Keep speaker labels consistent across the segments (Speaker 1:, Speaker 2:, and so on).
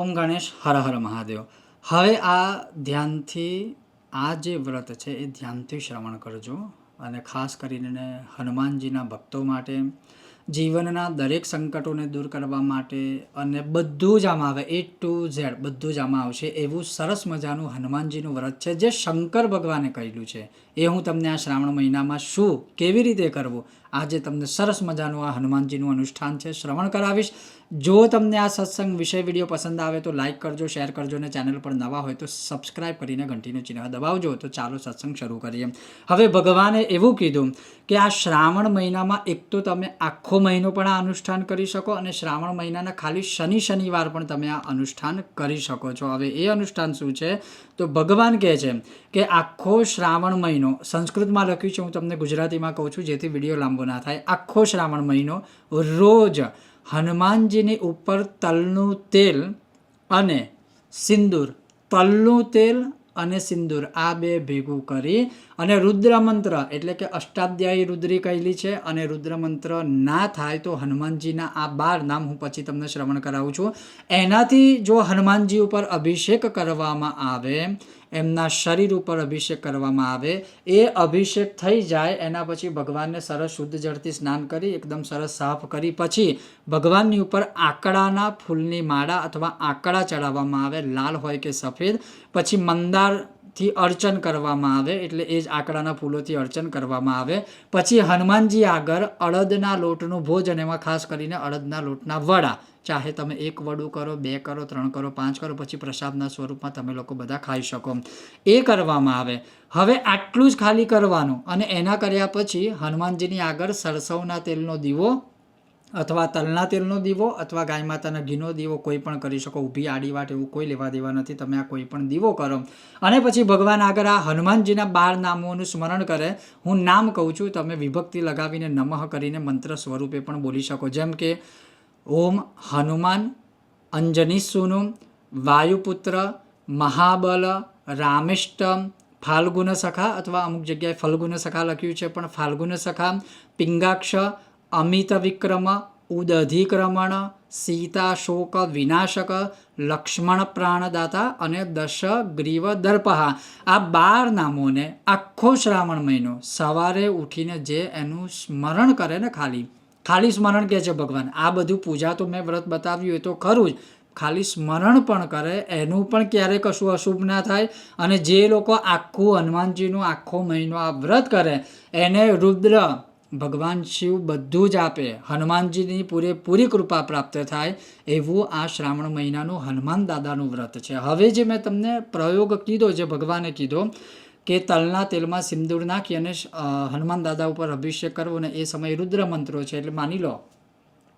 Speaker 1: ઓમ ગણેશ, હર હર મહાદેવ. હવે આ ધ્યાનથી, આ જે વ્રત છે, એ ધ્યાનથી શ્રવણ કરજો અને ખાસ કરીને હનુમાનજીના ભક્તો માટે, જીવનના દરેક સંકટોને દૂર કરવા માટે અને બધું જ આમાં આવે એ ટુ ઝેડ બધું જ આમાં આવશે, એવું સરસ મજાનું હનુમાનજીનું વ્રત છે, જે શંકર ભગવાને કહેલું છે. એ હું તમને આ શ્રાવણ મહિનામાં શું, કેવી રીતે કરવું આજે તમને સરસ મજાનું આ હનુમાનજીનું અનુષ્ઠાન છે. શ્રવણ કરાવીશ. જો તમને આ સત્સંગ વિષય વીડિયો પસંદ આવે તો લાઇક કરજો, શેર કરજો અને ચેનલ પર નવા હોય તો સબસ્ક્રાઇબ કરીને ઘંટીનું ચિહ્ન દબાવજો. તો ચાલો સત્સંગ શરૂ કરીએ. હવે ભગવાને એવું કીધું કે આ શ્રાવણ મહિનામાં એક તો તમે આખો મહિનો પણ આ અનુષ્ઠાન કરી શકો અને શ્રાવણ મહિનાના ખાલી શનિ શનિવાર પણ તમે આ અનુષ્ઠાન કરી શકો છો. હવે એ અનુષ્ઠાન શું છે? તો ભગવાન કહે છે કે આખો શ્રાવણ મહિનો, સંસ્કૃતમાં લખ્યું છે, હું તમને ગુજરાતીમાં કહું છું, જેથી વીડિયો લાંબો ના થાય, આખો શ્રાવણ મહિનો રોજ હનુમાનજીની ઉપર તલનું તેલ અને સિંદૂર, તલનું તેલ અને સિંદૂર આ બે ભેગું કરી અને રુદ્રમંત્ર એટલે કે અષ્ટાધ્યાયી રુદ્રી કહેલી છે અને રુદ્રમંત્ર ના થાય તો હનુમાનજીના આ બાર નામ હું પછી તમને શ્રવણ કરાવું છું. એનાથી જો હનુમાનજી ઉપર અભિષેક કરવામાં આવે એમના શરીર ઉપર અભિષેક કરવામાં આવે. એ અભિષેક થઈ જાય, એના પછી ભગવાનને સરસ શુદ્ધ જળથી સ્નાન કરી, એકદમ સરસ સાફ કરી, પછી ભગવાનની ઉપર આકડાના ફૂલની માળા અથવા આકડા ચડાવવામાં આવે, લાલ હોય કે સફેદ. પછી મંદારથી અર્ચન કરવામાં આવે, એટલે એ જ આંકડાના ફૂલોથી અર્ચન કરવામાં આવે. પછી હનુમાનજી આગળ અડદના લોટનું ભોજન એમાં ખાસ કરીને અડદના લોટના વડા. ચાહે તમે એક વડું કરો, બે કરો, ત્રણ કરો, પાંચ કરો, પછી પ્રસાદના સ્વરૂપમાં તમે લોકો બધા ખાઈ શકો. એ કરવામાં આવે. હવે આટલું જ ખાલી કરવાનું અને એના કર્યા પછી હનુમાનજીની આગળ સરસવના તેલનો દીવો અથવા તલના તેલનો દીવો અથવા ગાય માતાના ઘીનો દીવો કોઈ પણ કરી શકો. ઊભી આડી વાટ એવું કોઈ લેવા દેવા નથી. તમે આ કોઈ પણ દીવો કરો. અને પછી ભગવાન આગળ આ હનુમાનજીના બાર નામોનું સ્મરણ કરે. હું નામ કહું છું, તમે વિભક્તિ લગાવીને નમઃ કરીને મંત્ર સ્વરૂપે પણ બોલી શકો. જેમ કે, ઓમ હનુમાન અંજની સુનુમ વાયુપુત્ર મહાબલ રામેષ્ટમ ફાલ્ગુન સખા અથવા અમુક જગ્યાએ ફલ્ગુન સખા લખ્યું છે, પણ ફાલ્ગુન સખા પિંગાક્ષ અમિત વિક્રમ ઉદધિક્રમણ સીતા શોક વિનાશક લક્ષ્મણ પ્રાણદાતા અને દશ ગ્રીવ દર્પહા આ બાર નામોને આખો શ્રાવણ મહિનો સવારે ઉઠીને જે એનું સ્મરણ કરે ને ખાલી. ખાલી સ્મરણ કહે છે ભગવાન. આ બધું પૂજા તો મેં વ્રત બતાવ્યું, એ તો ખરું જ. ખાલી સ્મરણ પણ કરે, એનું પણ ક્યારેય કશું અશુભ ના થાય અને જે લોકો આખું હનુમાનજીનું આખો મહિનો આ વ્રત કરે, એને રુદ્ર ભગવાન શિવ બધું જ આપે. હનુમાનજીની પૂરેપૂરી કૃપા પ્રાપ્ત થાય એવું આ શ્રાવણ મહિનાનું હનુમાન દાદાનું વ્રત છે. હવે જે મેં તમને પ્રયોગ કીધો, જે ભગવાને કીધો કે તલના તેલમાં સિંદૂર નાખી અને હનુમાન દાદા ઉપર અભિષેક કરવો ને એ સમયે રુદ્ર મંત્રો છે, એટલે માની લો.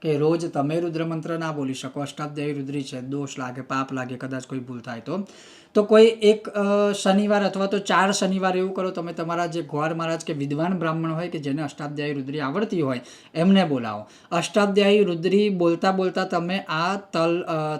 Speaker 1: કે રોજ તમે રુદ્ર મંત્ર ના બોલી શકો, અષ્ટાધ્યાયી રુદ્રી છે, દોષ લાગે, પાપ લાગે, કદાચ કોઈ ભૂલ થાય તો. તો કોઈ એક શનિવાર અથવા તો ચાર શનિવાર એવું કરો, તમે તમારા જે ગ્વાર મહારાજ કે વિદ્વાન બ્રાહ્મણ હોય કે જેને અષ્ટાધ્યાયી રુદ્રી આવડતી હોય, એમને બોલાવો. અષ્ટાધ્યાયી રુદ્રી બોલતા બોલતા તમે આ તલ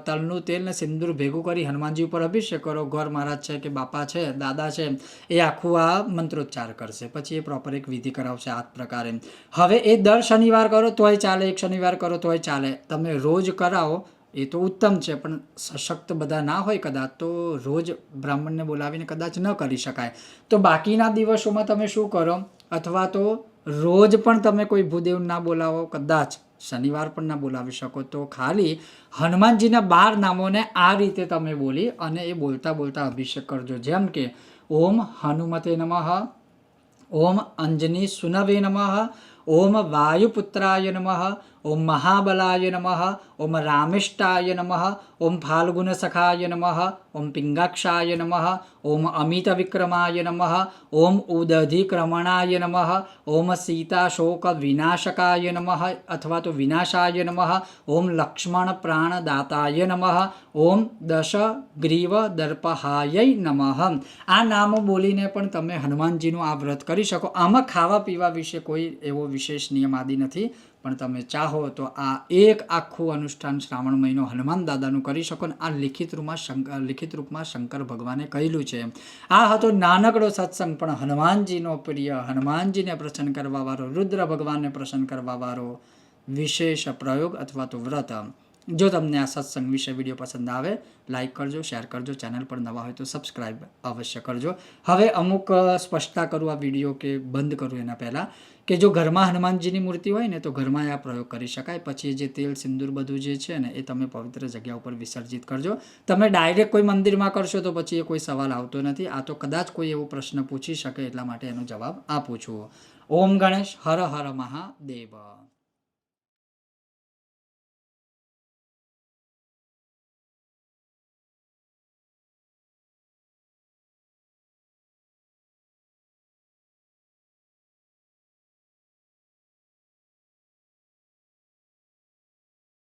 Speaker 1: તલનું તેલ ને સિંદૂર ભેગું કરી હનુમાનજી ઉપર અભિષેક કરો. ગોર મહારાજ છે કે બાપા છે, દાદા છે, એ આખું આ મંત્રોચ્ચાર કરશે. પછી એ પ્રોપર એક વિધિ કરાવશે આ પ્રકારે. હવે એ દર શનિવાર કરો, તોય ચાલે, એક શનિવાર કરો તોય ચાલે. તમે રોજ કરાવો, એ તો ઉત્તમ છે, પણ સશક્ત બધા ના હોય કદાચ, તો રોજ બ્રાહ્મણને બોલાવીને કદાચ ન કરી શકાય. તો બાકીના દિવસોમાં તમે શું કરો? અથવા તો રોજ પણ તમે કોઈ ભૂદેવ ના બોલાવો, કદાચ શનિવાર પણ ના બોલાવી શકો. તો ખાલી હનુમાનજીના બાર નામોને આ રીતે તમે બોલી અને એ બોલતા બોલતા અભિષેક કરજો. જેમ કે, ઓમ હનુમતે નમઃ, ઓમ અંજની સુનવે નમઃ, ઓમ વાયુપુત્રાય નમઃ ઓમ મહાબલાય નમઃ ઓમ રામિષ્ટાય નમઃ ઓમ ફાલ્ગુન સખાય નમઃ ઓમ પિંગાક્ષાય નમઃ ઓમ અમિત વિક્રમાય નમઃ ઓમ ઉદધિક્રમણાય નમઃ ઓમ સીતાશોક વિનાશકાય નમઃ અથવા તો વિનાશાય નમઃ ઓમ લક્ષ્મણ પ્રાણદાતાય નમઃ ઓમ દશ ગ્રીવ દર્પહાય નમઃ આ નામો બોલીને પણ તમે હનુમાનજીનું આ વ્રત કરી શકો. આમાં ખાવા પીવા વિશે કોઈ એવો વિશેષ નિયમ આદિ નથી. પણ તમે ચાહો તો આ એક આખું અનુષ્ઠાન શ્રાવણ મહિનો હનુમાન દાદાનું કરી શકો ને આ લિખિત રૂપમાં શંકર, લિખિત રૂપમાં શંકર ભગવાને કહેલું છે. આ હતો નાનકડો સત્સંગ, પણ હનુમાનજીનો પ્રિય, હનુમાનજીને પ્રસન્ન કરવા વાળો, રુદ્ર ભગવાનને પ્રસન્ન કરવા વાળો વિશેષ પ્રયોગ અથવા તો વ્રત. જો તમને આ સત્સંગ વિશે વીડિયો પસંદ આવે લાઈક કરજો શેર કરજો ચેનલ પર નવા હોય તો સબસ્ક્રાઈબ અવશ્ય કરજો. હવે અમુક સ્પષ્ટતા કરું આ વીડિયો કે બંધ કરું એના પહેલાં કે જો ઘરમાં હનુમાનજીની મૂર્તિ હોય ને તો ઘરમાં આ પ્રયોગ કરી શકાય. પછી જે તેલ, સિંદૂર બધું જે છે ને એ તમે પવિત્ર જગ્યા ઉપર વિસર્જિત કરજો. તમે ડાયરેક્ટ કોઈ મંદિરમાં કરશો તો પછી એ કોઈ સવાલ આવતો નથી. આ તો કદાચ કોઈ એવો પ્રશ્ન પૂછી શકે એટલા માટે એનો જવાબ આપું છું. ઓમ ગણેશ હર હર મહાદેવ.